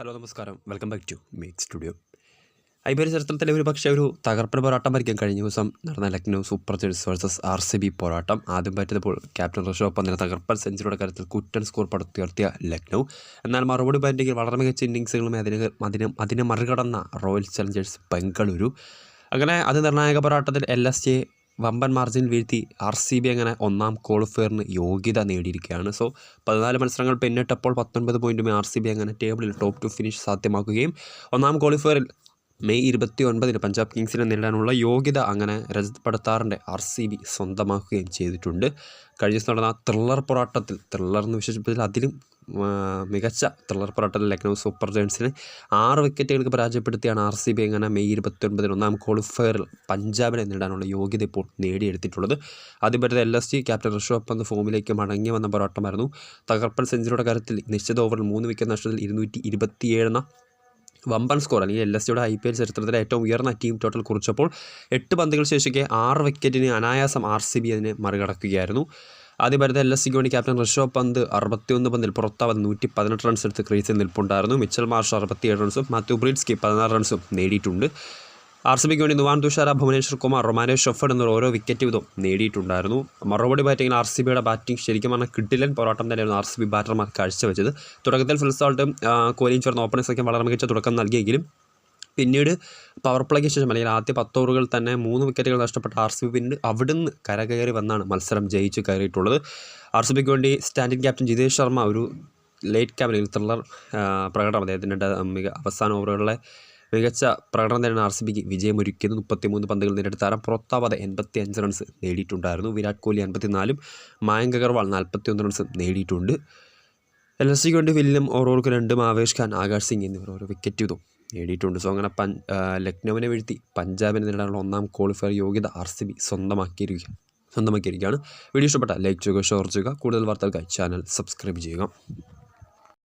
Hello നമസ്കാരം. Welcome back to make studio. I P L ചരിത്രത്തിലെ ഒരു പക്ഷേ ഒരു തകർപ്പൻ പോരാട്ടം ഭരിക്കാൻ കഴിഞ്ഞ ദിവസം നടന്ന Lucknow super giants versus R C B പോരാട്ടം. ആദ്യം പറ്റിയപ്പോൾ ക്യാപ്റ്റൻ ഋഷഭ് പന്തിന് തകർപ്പൻ സെഞ്ചുറിയുടെ കാര്യത്തിൽ കുറ്റൻ സ്കോർ പടുത്തുയർത്തിയ ലക്നൗ. എന്നാൽ മറുപടി ബാറ്റിങ്ങിൽ വളരെ മികച്ച ഇന്നിങ്സുകളും അതിന് അതിന് അതിനെ മറികടന്ന റോയൽ ചലഞ്ചേഴ്സ് ബംഗളൂരു. അങ്ങനെ അത് നിർണായക പോരാട്ടത്തിൽ എൽ എസ് ജെ വമ്പൻ മാർജിൻ വീഴ്ത്തി ആർ സി ബി അങ്ങനെ ഒന്നാം ക്വാളിഫയറിന് യോഗ്യത നേടിയിരിക്കുകയാണ്. സോ പതിനാല് മത്സരങ്ങൾ പിന്നിട്ടപ്പോൾ പത്തൊൻപത് പോയിന്റുമേ ആർ സി ബി അങ്ങനെ ടേബിളിൽ ടോപ്പ് ടു ഫിനിഷ് സാധ്യമാക്കുകയും ഒന്നാം ക്വാളിഫയറിൽ മെയ് ഇരുപത്തി ഒൻപതിന് പഞ്ചാബ് കിങ്സിനെ നേരിടാനുള്ള യോഗ്യത അങ്ങനെ രജത് പടത്താറിന്റെ ആർ സി ബി സ്വന്തമാക്കുകയും ചെയ്തിട്ടുണ്ട്. കഴിഞ്ഞ ദിവസം നടന്ന ത്രില്ലർ പോരാട്ടത്തിൽ ത്രില്ലർ എന്ന് വിശേഷിപ്പിച്ചതിൽ അതിലും മികച്ച ത്രില്ലർ പോരാട്ടത്തിൽ ലക്നൗ സൂപ്പർ ജയൻസിനെ ആറ് വിക്കറ്റുകൾക്ക് പരാജയപ്പെടുത്തിയാണ് ആർ സി ബി അങ്ങനെ മെയ് ഇരുപത്തി ഒൻപതിന് ഒന്നാം ക്വാളിഫയറിൽ പഞ്ചാബിനെ നേടാനുള്ള യോഗ്യത ഇപ്പോൾ നേടിയെടുത്തിട്ടുള്ളത്. ആദ്യം പറ്റുന്ന L S G captain Rishabh Pant ഫോമിലേക്ക് മടങ്ങി വന്ന പോരാട്ടമായിരുന്നു. തകർപ്പൻ സെഞ്ചുറിയുടെ കാര്യത്തിൽ നിശ്ചിത ഓവറിൽ മൂന്ന് വിക്കറ്റ് നഷ്ടത്തിൽ ഇരുന്നൂറ്റി ഇരുപത്തിയേഴെന്ന വമ്പൻ സ്കോർ അല്ലെങ്കിൽ എൽ എസ് സിയുടെ ഐ പി എൽ ചരിത്രത്തിലെ ഏറ്റവും ഉയർന്ന ടീം ടോട്ടൽ കുറിച്ചപ്പോൾ എട്ട് പന്തുകൾ ശേഷിക്കെ ആറ് വിക്കറ്റിന് അനായാസം ആർ സി ബി അതിനെ മറികടക്കുകയായിരുന്നു. ആദ്യ ഭാരത എൽ എസ് സിക്ക് വേണ്ടി ക്യാപ്റ്റൻ ഋഷഭ് പന്ത് അറുപത്തിയൊന്ന് പന്തിൽ പുറത്താവാതെ നൂറ്റി പതിനെട്ട് റൺസ് എടുത്ത് ക്രീസിൽ നിൽപ്പുണ്ടായിരുന്നു. മിച്ചൽ മാർഷ് അറുപത്തിയേഴ് റൺസും മാത്യു ബ്രീഡ്സ്കി പതിനാറ് റൺസും നേടിയിട്ടുണ്ട്. ആർ സി ബിക്ക് വേണ്ടി നുവാൻ തുഷാര ഭുവനേശ്വർ കുമാർ റൊമാനോ ഷെഫർ എന്നിവർ ഓരോ വിക്കറ്റ് വീതവും നേടിയിട്ടുണ്ടായിരുന്നു. മറുപടി ബാറ്റിംഗിൽ ആർ സി ബിയുടെ ബാറ്റിംഗ് ശരിക്കും പറഞ്ഞാൽ കിട്ടില്ലൻ പോരാട്ടം തന്നെയായിരുന്നു ആർ സി ബി ബാറ്റർമാർ കാഴ്ചവെച്ചത് തുടക്കത്തിൽ ഫിൽസാൾട്ടും കോഹ്ലിയും ചേർന്ന് ഓപ്പണേഴ്സൊക്കെ വളരെ മികച്ച തുടക്കം നൽകിയെങ്കിലും പിന്നീട് പവർ പ്ലേക്ക് ശേഷം അല്ലെങ്കിൽ ആദ്യ പത്ത് ഓവറുകൾ തന്നെ മൂന്ന് വിക്കറ്റുകൾ നഷ്ടപ്പെട്ട ആർ സി ബി പിന്നീട് അവിടുന്ന് കരകയറി വന്നാണ് മത്സരം ജയിച്ച് കയറിയിട്ടുള്ളത്. ആർ സി ബിക്ക് വേണ്ടി സ്റ്റാൻഡിംഗ് ക്യാപ്റ്റൻ ജിതേഷ് ശർമ്മ ഒരു ലേറ്റ് ക്യാമ്പിൽ ത്രില്ലർ പ്രകടനം അദ്ദേഹത്തിന്റെ അവസാന ഓവറുകളിലെ മികച്ച പ്രകടനം തന്നെയാണ് ആർ സി ബിക്ക് വിജയമൊരുക്കിയത് മുപ്പത്തിമൂന്ന് പന്തുകൾ നേരിട്ട് താരം പുറത്താവാതെ എൺപത്തി അഞ്ച് റൺസ് നേടിയിട്ടുണ്ടായിരുന്നു. വിരാട് കോഹ്ലി അൻപത്തിനാലും മായങ്ക് അഗർവാൾ നാൽപ്പത്തിയൊന്ന് റൺസ് നേടിയിട്ടുണ്ട്. എൽ എസ് സിക്ക് വേണ്ടി വില്യം ഓറോർക്ക് രണ്ടും ആവേശ് ഖാൻ ആകാശ് സിംഗ് എന്നിവർ ഓരോ വിക്കറ്റ് വീതവും നേടിയിട്ടുണ്ട്. സോ അങ്ങനെ പൻ ലക്നൗവിനെ വീഴ്ത്തി പഞ്ചാബിനെ നേടാനുള്ള ഒന്നാം ക്വാളിഫയർ യോഗ്യത ആർ സി ബി സ്വന്തമാക്കിയിരിക്കുക സ്വന്തമാക്കിയിരിക്കുകയാണ്. വീഡിയോ ഇഷ്ടപ്പെട്ട ലൈക്ക് ചെയ്യുക ഷെയർ ചെയ്യുക. കൂടുതൽ വാർത്തകൾക്കായി ചാനൽ സബ്സ്ക്രൈബ് ചെയ്യുക.